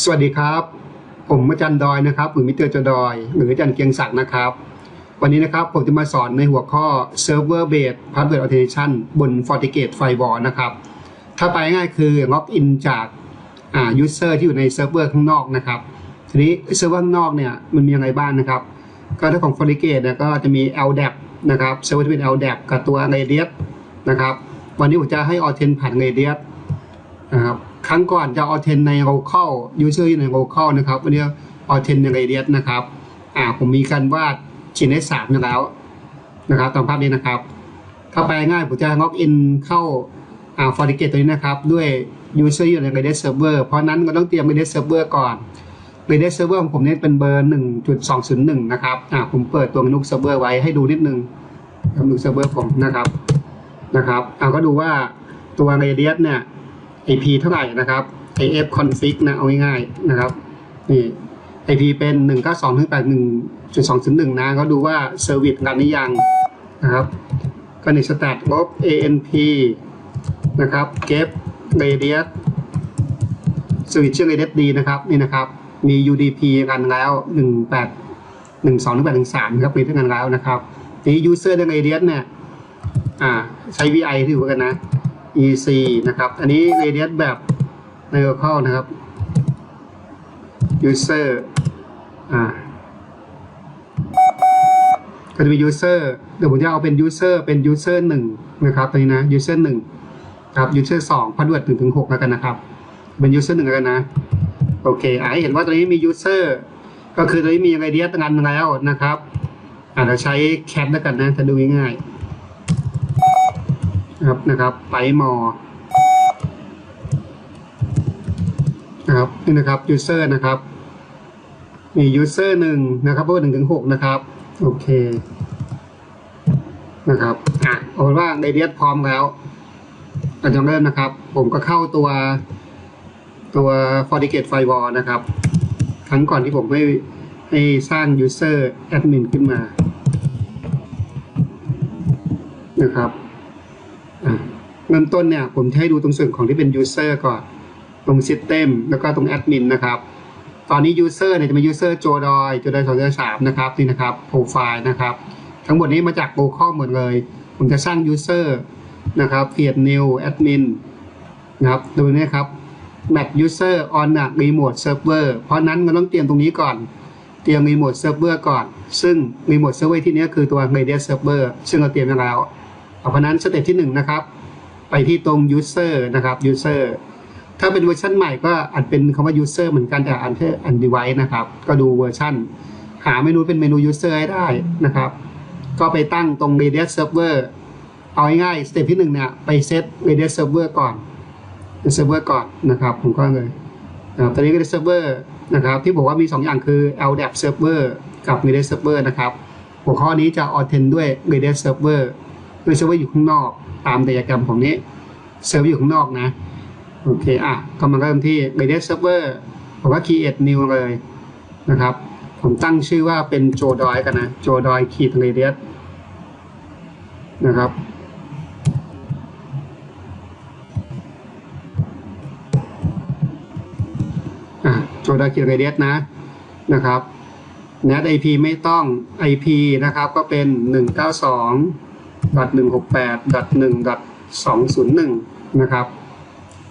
สวัสดีครับ ผมอาจารย์ดอยนะครับหรือมิเตอร์จดอย หรืออาจารย์เกียงศักดิ์นะครับ วันนี้นะครับผมจะมาสอนในหัวข้อ Server Based Password Authentication บน FortiGate Firewall นะครับ ถ้าไปง่ายคือล็อกอินจากอ่า user ที่อยู่ในเซิร์ฟเวอร์ข้างนอกนะครับ ทีนี้เซิร์ฟเวอร์ข้างนอกเนี่ยมันมียังไงบ้างนะครับ ก็ถ้าของ FortiGate เนี่ยก็จะมี LDAP นะครับเซิร์ฟเวอร์ที่เป็น LDAP กับตัว Radius นะครับ วันนี้ผมจะให้ Authent ผ่าน Radius นะครับ ครั้งก่อนจะ Authent ใน local user อยู่ใน local นะครับ วันนี้ Authent ใน Radius นะครับ อ่า ผมมีการวาดชิ้นให้สามแล้วนะครับตามภาพนี้นะครับถ้าไปง่ายผมจะล็อกอินเข้าอ่า FortiGate ตัวนี้นะครับ ด้วย user อยู่ใน Radius Server เพราะนั้นก็ต้องเตรียม Radius Server ก่อน Radius Server ของผมเนี่ยเป็นเบอร์ 1.201 นะครับ อ่า ผมเปิดตัว Linux Server ไว้ให้ดูนิดนึง Linux Server ผมนะครับ นะครับ อ่าก็ดูว่าตัว Radius เนี่ย IP เท่าไหร่นะครับ AF config นะเอาง่ายๆนะครับนี่ IP เป็น 192.81.201นะก็ดูว่า Service รันหรือยังนะครับก็ใน stat ลบ ANP นะครับ get radius Service ชื่อ radius ดีนะครับนี่นะครับ มี UDP กันแล้ว 18 12 18 13นะครับมีทั้งกันแล้วนะครับทีนี้ user ใน radius เนี่ยอ่าใช้ VI ที่อยู่กันนะ EC นะครับ อันนี้ radius แบบใน local นะครับ user อ่าก็จะมี user เดี๋ยวผมจะเอาเป็น user เป็น user หนึ่งนะครับตัวนี้นะ user หนึ่งครับ user สองพันวดถึงถึงหกแล้วกันนะครับ เป็น user หนึ่งแล้วกันนะ โอเคอ่าเห็นว่าตัวนี้มี user ก็คือตัวนี้มี radius งานแล้วนะครับอ่าเราใช้ cat แล้วกันนะจะดูง่ายๆ นะครับนะครับไปมอนะครับนี่นะครับ user นะครับมี user หนึ่งนะครับเพราะว่าหนึ่งถึงหกนะครับ โอเคนะครับอะเอาเป็นว่าในเดียพร้อมแล้วเราจะเริ่มนะครับ ผมก็เข้าตัวตัว FortiGate Firewall นะครับ ครั้งก่อนที่ผมให้ให้สร้าง user admin ขึ้นมานะครับ เริ่มต้นเนี่ยผมจะให้ดูตรงส่วนของที่เป็น user ก่อน ตรง system แล้วก็ตรง admin นะครับ ตอนนี้ user เนี่ยจะเป็น user โจดอยโจดอยสองโจดอยสามนะครับนี่นะครับ profile นะครับ ทั้งหมดนี้มาจาก local หมดเลย ผมจะสร้าง user นะครับ create new admin นะครับดูนี่ครับ map user on a remote server เพราะนั้นมันต้องเตรียมตรงนี้ก่อนเตรียม remote server ก่อน ซึ่ง remote server ที่นี้คือตัว radius server ซึ่งเราเตรียมมาแล้วเพราะนั้นสเต็ปที่หนึ่งนะครับ ไปที่ตรง user นะครับ user ถ้าเป็นเวอร์ชันใหม่ก็อาจเป็นคำว่า user เหมือนกันแต่อันแค่อัน device นะครับ ก็ดูเวอร์ชันหาเมนูเป็นเมนู user ให้ได้นะครับ ก็ไปตั้งตรง radius server เอาง่ายๆสเต็ปที่หนึ่งเนี่ยไปเซต radius server ก่อน server ก่อนนะครับผมก็เลยนะตอนนี้ radius server นะครับที่บอกว่ามี 2 อย่างคือ LDAP server กับ radius server นะครับ หัวข้อนี้จะ authent ด้วย radius server ด้วย server อยู่ข้างนอก ตามไดอะแกรมของนี้ server อยู่ข้างนอกนะ โอเคอะก็มาเริ่มที่ radius server ผมก็ create new เลยนะครับ ผมตั้งชื่อว่าเป็นโจดอยกันนะโจดอยขีด radius นะครับโจดอยขีด radius นะนะครับ net IP ไม่ต้อง IP นะครับ ก็เป็น 192 ดัดหนึ่งหกแปดดัดหนึ่งดัดสองศูนย์หนึ่งนะครับ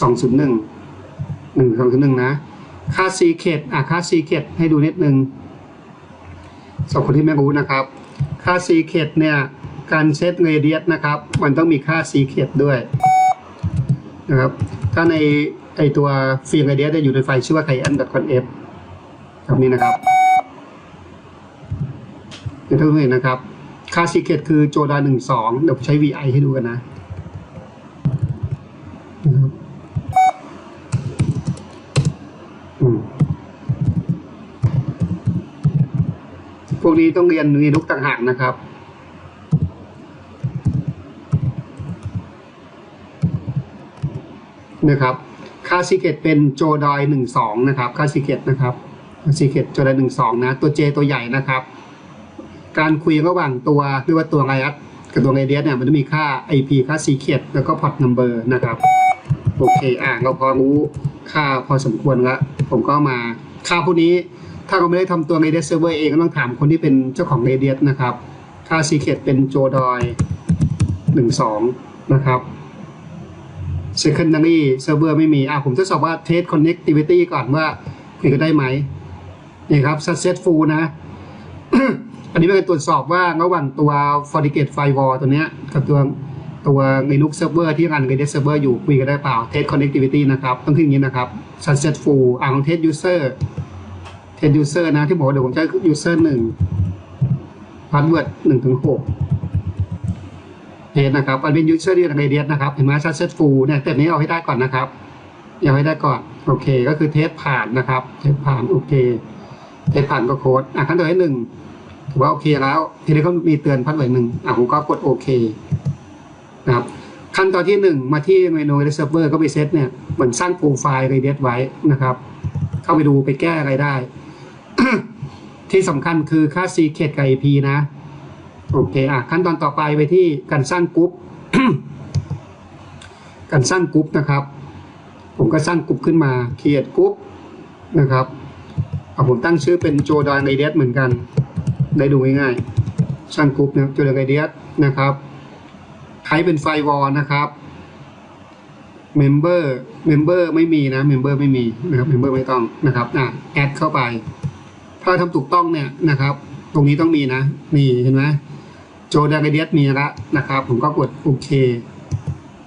สองศูนย์หนึ่งหนึ่งสองศูนย์หนึ่งนะ ค่าซีเคตอะค่าซีเคตให้ดูนิดนึงสำหรับคนที่ไม่รู้นะครับ ค่าซีเคตเนี่ยการเซตเรเดียสนะครับ มันต้องมีค่าซีเคตด้วยนะครับถ้าในไอตัวฟิล์มเรเดียสจะอยู่ในไฟชื่อว่าไคแอนดัทคอนเอฟแบบนี้นะครับเดี๋ยวท่านผู้ชมนะครับ ค่า secret คือโจดาหนึ่งสองเดี๋ยวผมใช้ vi ให้ดูกันนะนะครับอืมพวกนี้ต้องเรียนมีนุกต่างหากนะครับนะครับ ค่า secret เป็นโจดอยหนึ่งสองนะครับ ค่า secret นะครับค่า secret โจดอยหนึ่งสองนะ ตัว J ตัวใหญ่นะครับ การคุยระหว่างตัวเรียกว่าตัวไรอัดกับตัวไรเดียสเนี่ยมันจะมีค่า IP ค่า secret แล้วก็ port number นะครับ โอเคอะเราพอรู้ค่าพอสมควรล้วผมก็มาค่าพวกนี้ถ้าเราไม่ได้ทำตัว Radius Server เวอร์เองก็ต้องถามคนที่เป็นเจ้าของ Radius นะครับ ค่า Secret เป็นโจดอยหนึ่งสองนะครับ Secondary Server ไม่มีอะผมทดสอบว่า Test Connectivity ก่อนว่าคุยกันได้ไหมนี่ครับ Successful นะ อันนี้เป็นการตรวจสอบว่าระหว่างตัว FortiGate Firewall ตัวเนี้ยกับตัวตัว Linux Server ที่รัน Radius Server อยู่คุยกันได้เปล่า Test Connectivity นะครับ ต้องขึ้นอย่างนี้นะครับ Successful อ่าของ Test User Test User นะ ที่บอกเดี๋ยวผมจะ User หนึ่ง Password หนึ่งถึงหกเทสนะครับมันเป็น User ที่ Radius นะครับ เห็นไหม Successful เนี่ยแต่นี้เอาให้ได้ก่อนนะครับเอาให้ได้ก่อน โอเค ก็คือเทสผ่านนะครับ เทสผ่าน โอเค เทสผ่านก็โค้ด อะขั้นตอนที่หนึ่ง ถือว่าโอเคแล้วทีนี้ก็มีเตือนพัดไว้หนึ่งอะผมก็กดโอเคนะครับขั้นตอนที่หนึ่งมาที่เมนู Radius Server ก็ไปเซตเนี่ยเหมือนสร้างโปรไฟล์ Radius ไว้นะครับ เข้าไปดูไปแก้อะไรได้ ที่สำคัญคือค่า c k e t กับ IP นะ โอเคอะขั้นตอนต่อไปไปที่การสร้างกรุ๊ปการสร้างกรุ๊ปนะครับ ผมก็สร้างกรุ๊ปขึ้นมา create กรุ๊ปนะครับเอาผมตั้งชื่อเป็นโจดอยไ a เดียเหมือนกัน ได้ดูง่ายๆสร้างกรุ๊ปนะโจดอยไ a เดียสนะครับใช้เป็นไฟวอลนะครับเมมเบอร์เมมเบอร์ไม่มีนะเมมเบอร์ไม่มีนะครับเมมเบอร์ไม่ต้องนะครับอะแอดเข้าไป ถ้าทำถูกต้องเนี่ยนะครับ ตรงนี้ต้องมีนะ นี่เห็นไหมโจดาเดียสมีล้วนะครับ ผมก็กดโอเค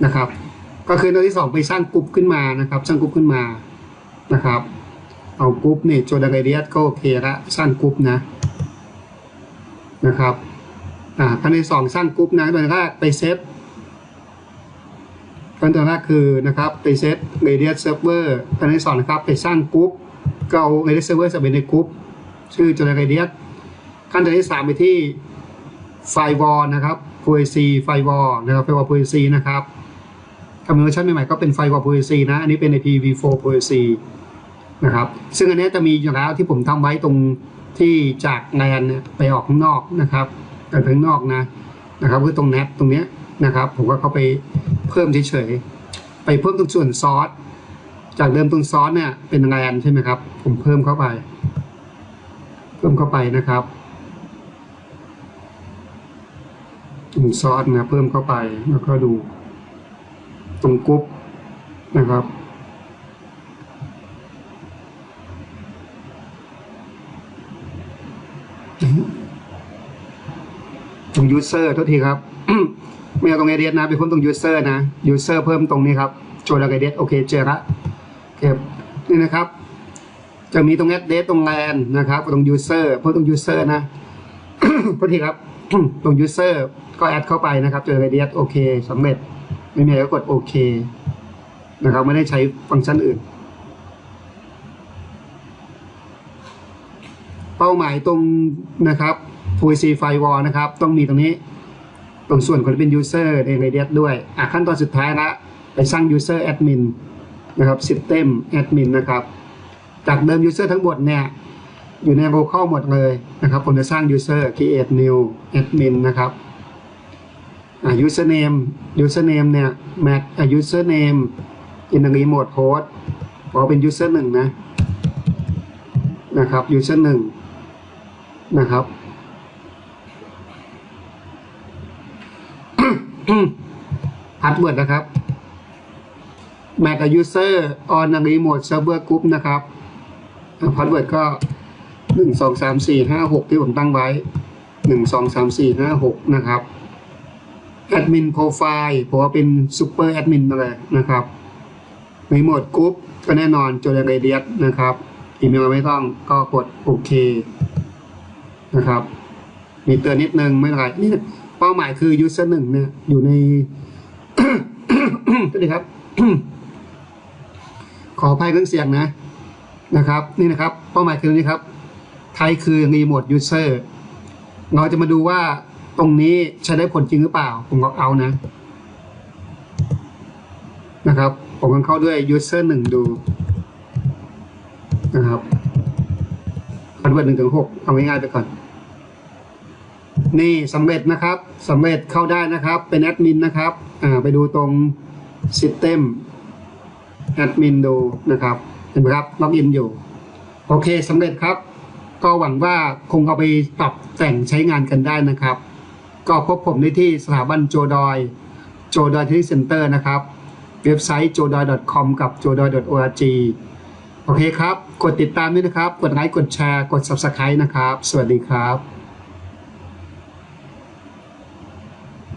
นะครับ ก็คือตัวที่สองไปสร้างกลุ่มขึ้นมานะครับ สร้างกลุ่มขึ้นมานะครับ เอากลุ่มนี่โจดาเดียสก็โอเคละสร้างกลุ่มนะ นะครับอ่าขั้นสองสร้างกลุ่มนะตอนแรกไปเซตขั้นตอนแรกคือนะครับไปเซต radius server ขั้นที่สองนะครับไปสร้างกลุ่มก็เอา radius server ใส่ไปในกลุ่มชื่อโจดาเดียสขั้นตอนที่สามไปที่ไฟวอลนะครับ PoC ไฟวอลนะครับไฟวอล PoC นะครับคำนวณชั่นใหม่ๆก็เป็นไฟวอล PoC นะ อันนี้เป็น IPv4 PoC นะครับ ซึ่งอันนี้จะมีอยู่แล้วที่ผมทำไว้ตรงที่จากแลนเนี่ยไปออกข้างนอกนะครับไปข้างนอกนะนะครับคือตรงแนตตรงเนี้ยนะครับ ผมก็เข้าไปเพิ่มเฉยๆไปเพิ่มตรงส่วนซอสจากเดิมตรงซอสเนี่ยเป็นแลนใช่ไหมครับ ผมเพิ่มเข้าไป เพิ่มเข้าไปนะครับตรงซอสนะเพิ่มเข้าไปแล้วก็ดูตรงกรุ๊ปนะครับ ตรงยูเซอร์โทษทีครับ ไม่เอาตรงไอเดียนะไปเพิ่มตรงยูเซอร์นะยูเซอร์เพิ่มตรงนี้ครับโจดไอเดียโอเคเจอละโอเคนี่นะครับ จะมีตรงแอดเดตตรงแลนนะครับตรงยูเซอร์เพิ่มตรงยูเซอร์นะโทษทีครับตรง user ก็แอดเข้าไปนะครับ เจอ radius โอเคสำเร็จ ไม่มีอะไรก็กดโอเคนะครับไม่ได้ใช้ฟังก์ชันอื่น เป้าหมายตรงนะครับ PVC firewall นะครับ ต้องมีตรงนี้ ตรงส่วนคนที่เป็น user ใน radius ด้วย อะขั้นตอนสุดท้ายละไปสร้าง user admin นะครับ system admin นะครับ จากเดิม user ทั้งหมดเนี่ย อยู่ใน local หมดเลยนะครับ ผมจะสร้าง user create new admin นะครับอ่า username username เนี่ย match อ่า username in the remote host บอเป็น user หนึ่งนะ นะครับ user หนึ่ง นะครับ password นะครับ Mac user on a remote server group นะครับพาสเวิร์ดก็หนึ่งสองสามสี่ห้าหกที่ผมตั้งไว้หนึ่งสองสามสี่ห้าหกนะครับแอดมินโปรไฟล์ผมว่าเป็นซูเปอร์แอดมินมาเลยนะครับรีโมทกรุ๊ปก็แน่นอนโจเดเรเดียสนะครับอีเมลไม่ต้องก็กดโอเค นะครับ มีเตือนนิดนึงไม่เป็นไรนี่เป้าหมายคือ user หนึ่งเนี่ยอยู่ในสวัสดีครับ ขออภัยเครื่องเสียงนะนะครับ นี่นะครับ เป้าหมายคือนี่ครับไทยคือรีโมทยูเซอร์เราจะมาดูว่าตรงนี้ใช้ได้ผลจริงหรือเปล่า ผมก็เอานะ นะครับ ผมก็เข้าด้วยยูเซอร์หนึ่งดู นะครับพันวัดหนึ่งถึงหกเอาง่ายๆไปก่อน นี่สำเร็จนะครับสำเร็จเข้าได้นะครับ เป็นแอดมินนะครับอ่าไปดูตรง System แอดมินดูนะครับเห็นไหมครับล็อกอินอยู่ โอเคสำเร็จครับ ก็หวังว่าคงเอาไปปรับแต่งใช้งานกันได้นะครับ ก็พบผมได้ที่สถาบันโจดอยโจดอยที่เซ็นเตอร์นะครับ เว็บไซต์ j o d o y com กับ j o d o y org โอเคครับ กดติดตามด้วยนะครับ กดไลค์ กดแชร์ กด Subscribe นะครับ สวัสดีครับ